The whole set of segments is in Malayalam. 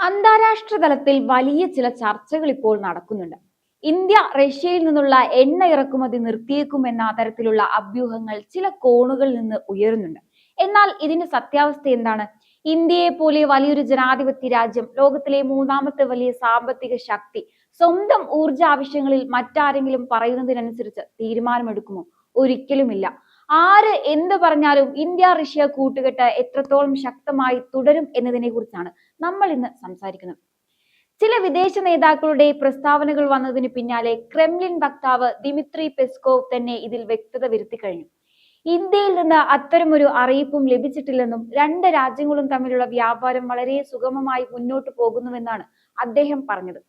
അന്താരാഷ്ട്ര തലത്തിൽ വലിയ ചില ചർച്ചകൾ ഇപ്പോൾ നടക്കുന്നുണ്ട്. ഇന്ത്യ റഷ്യയിൽ നിന്നുള്ള എണ്ണ ഇറക്കുമതി നിർത്തിയേക്കുമെന്ന തരത്തിലുള്ള അഭ്യൂഹങ്ങൾ ചില കോണുകളിൽ നിന്ന് ഉയരുന്നുണ്ട്. എന്നാൽ ഇതിന്റെ സത്യാവസ്ഥ എന്താണ്? ഇന്ത്യയെ പോലെ വലിയൊരു ജനാധിപത്യ രാജ്യം ലോകത്തിലെ മൂന്നാമത്തെ വലിയ സാമ്പത്തിക ശക്തി സ്വന്തം ഊർജ ആവശ്യങ്ങളിൽ മറ്റാരെങ്കിലും പറയുന്നതിനനുസരിച്ച് തീരുമാനമെടുക്കുമോ? ഒരിക്കലുമില്ല. ആര് എന്ത് പറഞ്ഞാലും ഇന്ത്യ റഷ്യ കൂട്ടുകെട്ട് എത്രത്തോളം ശക്തമായി തുടരും എന്നതിനെ കുറിച്ചാണ് നമ്മൾ ഇന്ന് സംസാരിക്കുന്നത്. ചില വിദേശ നേതാക്കളുടെ പ്രസ്താവനകൾ വന്നതിന് പിന്നാലെ ക്രെംലിൻ വക്താവ് ദിമിത്രി പെസ്കോവ് തന്നെ ഇതിൽ വ്യക്തത വരുത്തി കഴിഞ്ഞു. ഇന്ത്യയിൽ നിന്ന് അത്തരമൊരു അറിയിപ്പും ലഭിച്ചിട്ടില്ലെന്നും രണ്ട് രാജ്യങ്ങളും തമ്മിലുള്ള വ്യാപാരം വളരെ സുഗമമായി മുന്നോട്ട് പോകുന്നുവെന്നാണ് അദ്ദേഹം പറഞ്ഞത്.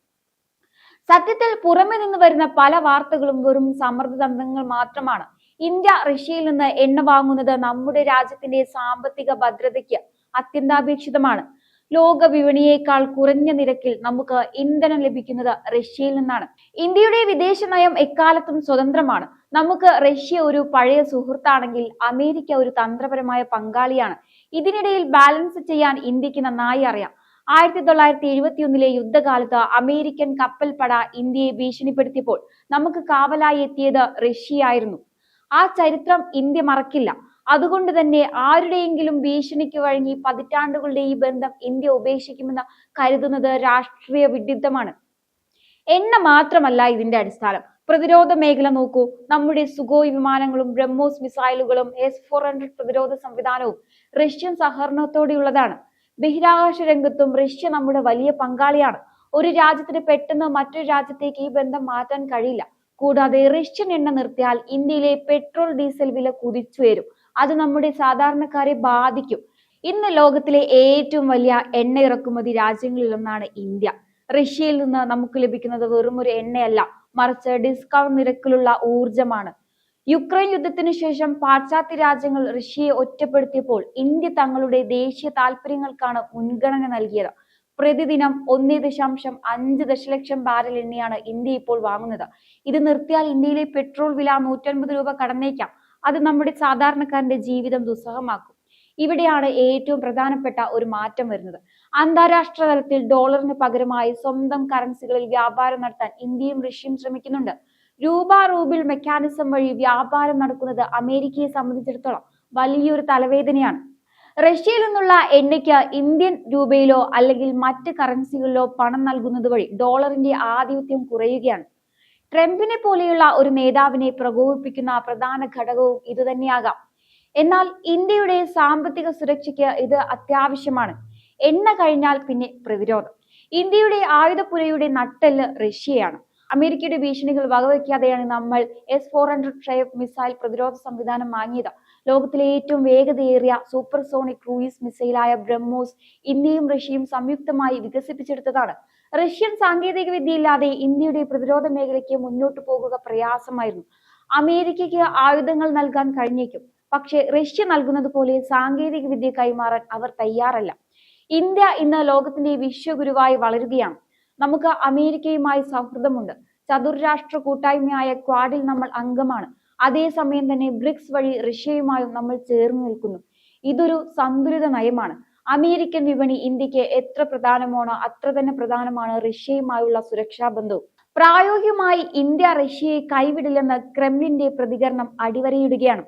സത്യത്തിൽ പുറമെ നിന്ന് വരുന്ന പല വാർത്തകളും വെറും സമ്മർദ്ദതന്ത്രങ്ങൾ മാത്രമാണ് ഇന്ത്യ റഷ്യയിൽ നിന്ന് എണ്ണ വാങ്ങുന്നത് നമ്മുടെ രാജ്യത്തിന്റെ സാമ്പത്തിക ഭദ്രതയ്ക്ക് അത്യന്താപേക്ഷിതമാണ്. ലോക വിപണിയേക്കാൾ കുറഞ്ഞ നിരക്കിൽ നമുക്ക് ഇന്ധനം ലഭിക്കുന്നത് റഷ്യയിൽ നിന്നാണ്. ഇന്ത്യയുടെ വിദേശ നയം എക്കാലത്തും സ്വതന്ത്രമാണ്. നമുക്ക് റഷ്യ ഒരു പഴയ സുഹൃത്താണെങ്കിൽ അമേരിക്ക ഒരു തന്ത്രപരമായ പങ്കാളിയാണ്. ഇതിനിടയിൽ ബാലൻസ് ചെയ്യാൻ ഇന്ത്യയ്ക്ക് നന്നായി അറിയാം. ആയിരത്തി തൊള്ളായിരത്തി എഴുപത്തിയൊന്നിലെ യുദ്ധകാലത്ത് അമേരിക്കൻ കപ്പൽപ്പട ഇന്ത്യയെ ഭീഷണിപ്പെടുത്തിയപ്പോൾ നമുക്ക് കാവലായി എത്തിയത് റഷ്യയായിരുന്നു. ആ ചരിത്രം ഇന്ത്യ മറക്കില്ല. അതുകൊണ്ട് തന്നെ ആരുടെയെങ്കിലും ഭീഷണിക്ക് വഴങ്ങി പതിറ്റാണ്ടുകളുടെ ഈ ബന്ധം ഇന്ത്യ ഉപേക്ഷിക്കുമെന്ന് കരുതുന്നത് രാഷ്ട്രീയ വിഡിത്തമാണ് എണ്ണ മാത്രമല്ല ഇതിന്റെ അടിസ്ഥാനം. പ്രതിരോധ മേഖല നോക്കൂ. നമ്മുടെ സുഗോയ് വിമാനങ്ങളും ബ്രഹ്മോസ് മിസൈലുകളും എസ് ഫോർ ഹൺഡ്രഡ് പ്രതിരോധ സംവിധാനവും റഷ്യൻ സഹകരണത്തോടെയുള്ളതാണ്. ബഹിരാകാശ രംഗത്തും റഷ്യ നമ്മുടെ വലിയ പങ്കാളിയാണ്. ഒരു രാജ്യത്തിന് പെട്ടെന്ന് മറ്റൊരു രാജ്യത്തേക്ക് ഈ ബന്ധം മാറ്റാൻ കഴിയില്ല. കൂടാതെ റഷ്യൻ എണ്ണ നിർത്തിയാൽ ഇന്ത്യയിലെ പെട്രോൾ ഡീസൽ വില കുതിച്ചുയരും. അത് നമ്മുടെ സാധാരണക്കാരെ ബാധിക്കും. ഇന്ന് ലോകത്തിലെ ഏറ്റവും വലിയ എണ്ണ ഇറക്കുമതി രാജ്യങ്ങളിലൊന്നാണ് ഇന്ത്യ. റഷ്യയിൽ നിന്ന് നമുക്ക് ലഭിക്കുന്നത് വെറും ഒരു എണ്ണയല്ല മറിച്ച് ഡിസ്കൗണ്ട് നിരക്കിലുള്ള ഊർജമാണ് യുക്രൈൻ യുദ്ധത്തിന് ശേഷം പാശ്ചാത്യ രാജ്യങ്ങൾ റഷ്യയെ ഒറ്റപ്പെടുത്തിയപ്പോൾ ഇന്ത്യ തങ്ങളുടെ ദേശീയ താല്പര്യങ്ങൾക്കാണ് മുൻഗണന നൽകിയത്. പ്രതിദിനം ഒന്നേ ദശാംശം അഞ്ച് ദശലക്ഷം ബാരൽ എണ്ണയാണ് ഇന്ത്യ ഇപ്പോൾ വാങ്ങുന്നത്. ഇത് നിർത്തിയാൽ ഇന്ത്യയിലെ പെട്രോൾ വില നൂറ്റൻപത് രൂപ കടന്നേക്കാം. അത് നമ്മുടെ സാധാരണക്കാരന്റെ ജീവിതം ദുസ്സഹമാക്കും. ഇവിടെയാണ് ഏറ്റവും പ്രധാനപ്പെട്ട ഒരു മാറ്റം വരുന്നത്. അന്താരാഷ്ട്ര തലത്തിൽ ഡോളറിന് പകരമായി സ്വന്തം കറൻസികളിൽ വ്യാപാരം നടത്താൻ ഇന്ത്യയും റഷ്യയും ശ്രമിക്കുന്നുണ്ട്. രൂപ റൂബിൽ മെക്കാനിസം വഴി വ്യാപാരം നടക്കുന്നത് അമേരിക്കയെ സംബന്ധിച്ചിടത്തോളം വലിയൊരു തലവേദനയാണ്. റഷ്യയിൽ നിന്നുള്ള എണ്ണയ്ക്ക് ഇന്ത്യൻ രൂപയിലോ അല്ലെങ്കിൽ മറ്റ് കറൻസികളിലോ പണം നൽകുന്നത് വഴി ഡോളറിന്റെ ആധിപത്യം കുറയുകയാണ്. ട്രംപിനെ പോലെയുള്ള ഒരു നേതാവിനെ പ്രകോപിപ്പിക്കുന്ന പ്രധാന ഘടകവും ഇതുതന്നെയാകാം എന്നാൽ ഇന്ത്യയുടെ സാമ്പത്തിക സുരക്ഷയ്ക്ക് ഇത് അത്യാവശ്യമാണ്. എണ്ണ കഴിഞ്ഞാൽ പിന്നെ പ്രതിരോധം. ഇന്ത്യയുടെ ആയുധപ്പുരയുടെ നട്ടെല്ല് റഷ്യയാണ്. അമേരിക്കയുടെ ഭീഷണികൾ വകവയ്ക്കാതെയാണ് നമ്മൾ എസ് ഫോർ ഹൺഡ്രഡ് ഷെയഫ് മിസൈൽ പ്രതിരോധ സംവിധാനം വാങ്ങിയത്. ലോകത്തിലെ ഏറ്റവും വേഗതയേറിയ സൂപ്പർസോണിക് ക്രൂയിസ് മിസൈലായ ബ്രഹ്മോസ് ഇന്ത്യയും റഷ്യയും സംയുക്തമായി വികസിപ്പിച്ചെടുത്തതാണ്. റഷ്യൻ സാങ്കേതിക വിദ്യയില്ലാതെ ഇന്ത്യയുടെ പ്രതിരോധ മേഖലയ്ക്ക് മുന്നോട്ടു പോകുക പ്രയാസമായിരുന്നു. അമേരിക്കയ്ക്ക് ആയുധങ്ങൾ നൽകാൻ കഴിഞ്ഞേക്കും. പക്ഷേ റഷ്യ നൽകുന്നത് പോലെ സാങ്കേതിക വിദ്യ കൈമാറാൻ അവർ തയ്യാറല്ല. ഇന്ത്യ ഇന്ന് ലോകത്തിന്റെ വിശ്വഗുരുവായി വളരുകയാണ്. നമുക്ക് അമേരിക്കയുമായി സൗഹൃദമുണ്ട്. ചതുർരാഷ്ട്ര കൂട്ടായ്മയായ ക്വാഡിൽ നമ്മൾ അംഗമാണ്. അതേസമയം തന്നെ ബ്രിക്സ് വഴി റഷ്യയുമായും നമ്മൾ ചേർന്ന് നിൽക്കുന്നു. ഇതൊരു സന്തുലിത നയമാണ്. അമേരിക്കൻ വിപണി ഇന്ത്യയ്ക്ക് എത്ര പ്രധാനമാണോ അത്ര തന്നെ പ്രധാനമാണ് റഷ്യയുമായുള്ള സുരക്ഷാ ബന്ധവും. പ്രായോഗികമായി ഇന്ത്യ റഷ്യയെ കൈവിടില്ലെന്ന് ക്രെംലിന്റെ പ്രതികരണം അടിവരയിടുകയാണ്.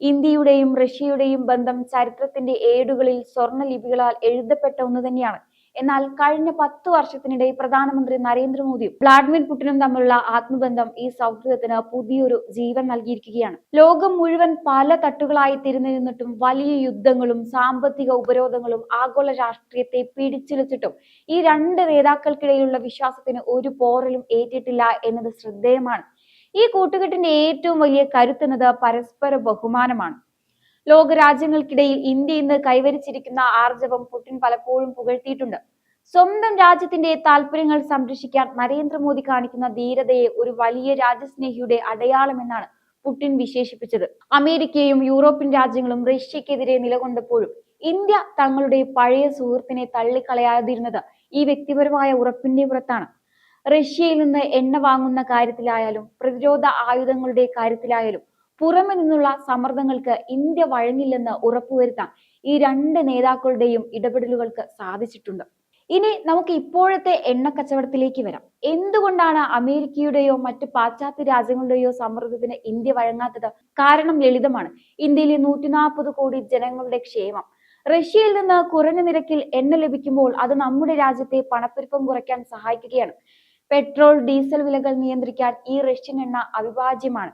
ഇന്ത്യയുടെയും റഷ്യയുടെയും ബന്ധം ചരിത്രത്തിന്റെ ഏടുകളിൽ സ്വർണ ലിപികളാൽ എഴുതപ്പെട്ട ഒന്ന് തന്നെയാണ്. എന്നാൽ കഴിഞ്ഞ പത്ത് വർഷത്തിനിടെ പ്രധാനമന്ത്രി നരേന്ദ്രമോദിയും വ്ളാഡിമിർ പുടിനും തമ്മിലുള്ള ആത്മബന്ധം ഈ സൗഹൃദത്തിന് പുതിയൊരു ജീവൻ നൽകിയിരിക്കുകയാണ്. ലോകം മുഴുവൻ പല തട്ടുകളായി തിരിഞ്ഞിരുന്നിട്ടും വലിയ യുദ്ധങ്ങളും സാമ്പത്തിക ഉപരോധങ്ങളും ആഗോള രാഷ്ട്രീയത്തെ പിടിച്ചിളിച്ചിട്ടും ഈ രണ്ട് നേതാക്കൾക്കിടയിലുള്ള വിശ്വാസത്തിന് ഒരു പോറലും ഏറ്റിട്ടില്ല എന്നത് ശ്രദ്ധേയമാണ്. ഈ കൂട്ടുകെട്ടിന്റെ ഏറ്റവും വലിയ കരുത്തുന്നത് പരസ്പര ബഹുമാനമാണ്. ലോകരാജ്യങ്ങൾക്കിടയിൽ ഇന്ത്യ ഇന്ന് കൈവരിച്ചിരിക്കുന്ന ആർജവം പുടിൻ പലപ്പോഴും പുകഴ്ത്തിയിട്ടുണ്ട്. സ്വന്തം രാജ്യത്തിന്റെ താല്പര്യങ്ങൾ സംരക്ഷിക്കാൻ നരേന്ദ്രമോദി കാണിക്കുന്ന ധീരതയെ ഒരു വലിയ രാജ്യസ്നേഹിയുടെ അടയാളമെന്നാണ് പുടിൻ വിശേഷിപ്പിച്ചത്. അമേരിക്കയും യൂറോപ്യൻ രാജ്യങ്ങളും റഷ്യക്കെതിരെ നിലകൊണ്ടപ്പോഴും ഇന്ത്യ തങ്ങളുടെ പഴയ സുഹൃത്തിനെ തള്ളിക്കളയാതിരുന്നത് ഈ വ്യക്തിപരമായ ഉറപ്പിന്റെ പുറത്താണ്. റഷ്യയിൽ നിന്ന് എണ്ണ വാങ്ങുന്ന കാര്യത്തിലായാലും പ്രതിരോധ ആയുധങ്ങളുടെ കാര്യത്തിലായാലും പുറമെ നിന്നുള്ള സമ്മർദ്ദങ്ങൾക്ക് ഇന്ത്യ വഴങ്ങില്ലെന്ന് ഉറപ്പുവരുത്താൻ ഈ രണ്ട് നേതാക്കളുടെയും ഇടപെടലുകൾക്ക് സാധിച്ചിട്ടുണ്ട്. ഇനി നമുക്ക് ഇപ്പോഴത്തെ എണ്ണ കച്ചവടത്തിലേക്ക് വരാം. എന്തുകൊണ്ടാണ് അമേരിക്കയുടെയോ മറ്റ് പാശ്ചാത്യ രാജ്യങ്ങളുടെയോ സമ്മർദ്ദത്തിന് ഇന്ത്യ വഴങ്ങാത്തത്? കാരണം ലളിതമാണ്. ഇന്ത്യയിലെ നൂറ്റി നാൽപ്പത് കോടി ജനങ്ങളുടെ ക്ഷേമം. റഷ്യയിൽ നിന്ന് കുറഞ്ഞ നിരക്കിൽ എണ്ണ ലഭിക്കുമ്പോൾ അത് നമ്മുടെ രാജ്യത്തെ പണപ്പെരുപ്പം കുറയ്ക്കാൻ സഹായിക്കുകയാണ്. പെട്രോൾ ഡീസൽ വിലകൾ നിയന്ത്രിക്കാൻ ഈ റഷ്യൻ എണ്ണ അവിഭാജ്യമാണ്.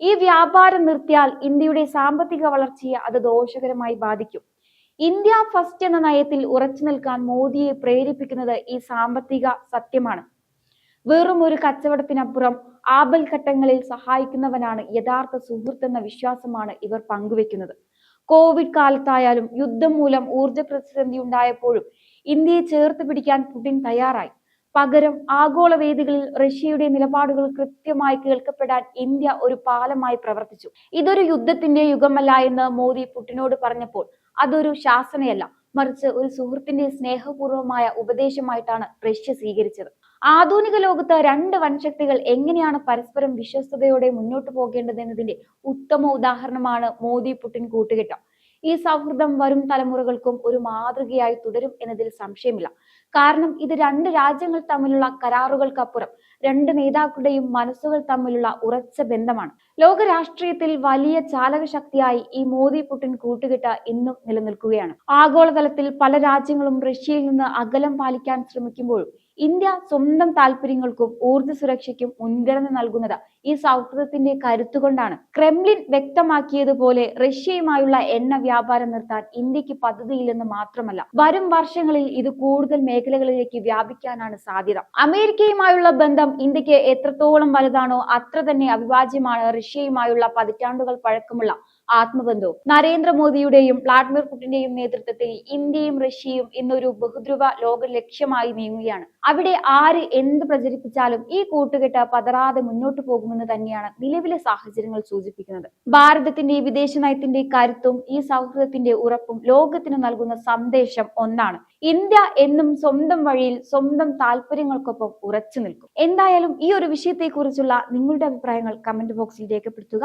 ഈ വ്യാപാരം നിർത്തിയാൽ ഇന്ത്യയുടെ സാമ്പത്തിക വളർച്ചയെ അത് ദോഷകരമായി ബാധിക്കും. ഇന്ത്യ ഫസ്റ്റ് എന്ന നയത്തിൽ ഉറച്ചു നിൽക്കാൻ മോദിയെ പ്രേരിപ്പിക്കുന്നത് ഈ സാമ്പത്തിക സത്യമാണ്. വെറും ഒരു കച്ചവടത്തിനപ്പുറം ആപൽ ഘട്ടങ്ങളിൽ സഹായിക്കുന്നവനാണ് യഥാർത്ഥ സുഹൃത്ത് എന്ന വിശ്വാസമാണ് ഇവർ പങ്കുവെക്കുന്നത്. കോവിഡ് കാലത്തായാലും യുദ്ധം മൂലം ഊർജ പ്രതിസന്ധി ഉണ്ടായപ്പോഴും ഇന്ത്യയെ ചേർത്ത് പിടിക്കാൻ പുടിൻ തയ്യാറായി. പകരം ആഗോള വേദികളിൽ റഷ്യയുടെ നിലപാടുകൾ കൃത്യമായി കേൾക്കപ്പെടാൻ ഇന്ത്യ ഒരു പാലമായി പ്രവർത്തിച്ചു. ഇതൊരു യുദ്ധത്തിന്റെ യുഗമല്ല എന്ന് മോദി പുടിനോട് പറഞ്ഞപ്പോൾ അതൊരു ശാസനയല്ല. മറിച്ച് ഒരു സുഹൃത്തിന്റെ സ്നേഹപൂർവമായ ഉപദേശമായിട്ടാണ് റഷ്യ സ്വീകരിച്ചത്. ആധുനിക ലോകത്ത് രണ്ട് വൻശക്തികൾ എങ്ങനെയാണ് പരസ്പരം വിശ്വസ്തയോടെ മുന്നോട്ട് പോകേണ്ടതെന്നതിന്റെ ഉത്തമ ഉദാഹരണമാണ് മോദി പുടിൻ കൂട്ടുകെട്ടം. ഈ സൗഹൃദം വരും തലമുറകൾക്കും ഒരു മാതൃകയായി തുടരും എന്നതിൽ സംശയമില്ല. കാരണം ഇത് രണ്ട് രാജ്യങ്ങൾ തമ്മിലുള്ള കരാറുകൾക്കപ്പുറം രണ്ട് നേതാക്കളുടെയും മനസ്സുകൾ തമ്മിലുള്ള ഉറച്ച ബന്ധമാണ്. ലോക രാഷ്ട്രീയത്തിൽ വലിയ ചാലകശക്തിയായി ഈ മോദി പുടിൻ കൂട്ടുകെട്ട് ഇന്നും നിലനിൽക്കുകയാണ്. ആഗോളതലത്തിൽ പല രാജ്യങ്ങളും റഷ്യയിൽ നിന്ന് അകലം പാലിക്കാൻ ശ്രമിക്കുമ്പോഴും ഇന്ത്യ സ്വന്തം താല്പര്യങ്ങൾക്കും ഊർജ സുരക്ഷയ്ക്കും മുൻഗണന നൽകുന്നത് ഈ സൗഹൃദത്തിന്റെ കരുത്തുകൊണ്ടാണ്. ക്രെംലിൻ വ്യക്തമാക്കിയതുപോലെ റഷ്യയുമായുള്ള എണ്ണ വ്യാപാരം നിർത്താൻ ഇന്ത്യയ്ക്ക് പദ്ധതിയില്ലെന്ന് മാത്രമല്ല വരും വർഷങ്ങളിൽ ഇത് കൂടുതൽ മേഖലകളിലേക്ക് വ്യാപിക്കാനാണ് സാധ്യത. അമേരിക്കയുമായുള്ള ബന്ധം ഇന്ത്യയ്ക്ക് എത്രത്തോളം വലുതാണോ അത്ര തന്നെ അവിഭാജ്യമാണ് റഷ്യയുമായുള്ള പതിറ്റാണ്ടുകൾ പഴക്കമുള്ള ആത്മബന്ധവും. നരേന്ദ്രമോദിയുടെയും വ്ളാഡിമിർ പുടിന്റെയും നേതൃത്വത്തിൽ ഇന്ത്യയും റഷ്യയും ഇന്നൊരു ബഹുദ്രുവ ലോക ലക്ഷ്യമായി നീങ്ങുകയാണ്. അവിടെ ആര് എന്ത് പ്രചരിപ്പിച്ചാലും ഈ കൂട്ടുകെട്ട് പതറാതെ മുന്നോട്ട് പോകുമെന്ന് തന്നെയാണ് നിലവിലെ സാഹചര്യങ്ങൾ സൂചിപ്പിക്കുന്നത്. ഭാരതത്തിന്റെ വിദേശ നയത്തിന്റെ കരുത്തും ഈ സൗഹൃദത്തിന്റെ ഉറപ്പും ലോകത്തിന് നൽകുന്ന സന്ദേശം ഒന്നാണ്. ഇന്ത്യ എന്നും സ്വന്തം വഴിയിൽ സ്വന്തം താല്പര്യങ്ങൾക്കൊപ്പം ഉറച്ചു നിൽക്കും. എന്തായാലും ഈ ഒരു വിഷയത്തെക്കുറിച്ചുള്ള നിങ്ങളുടെ അഭിപ്രായങ്ങൾ കമന്റ് ബോക്സിൽ രേഖപ്പെടുത്തുക.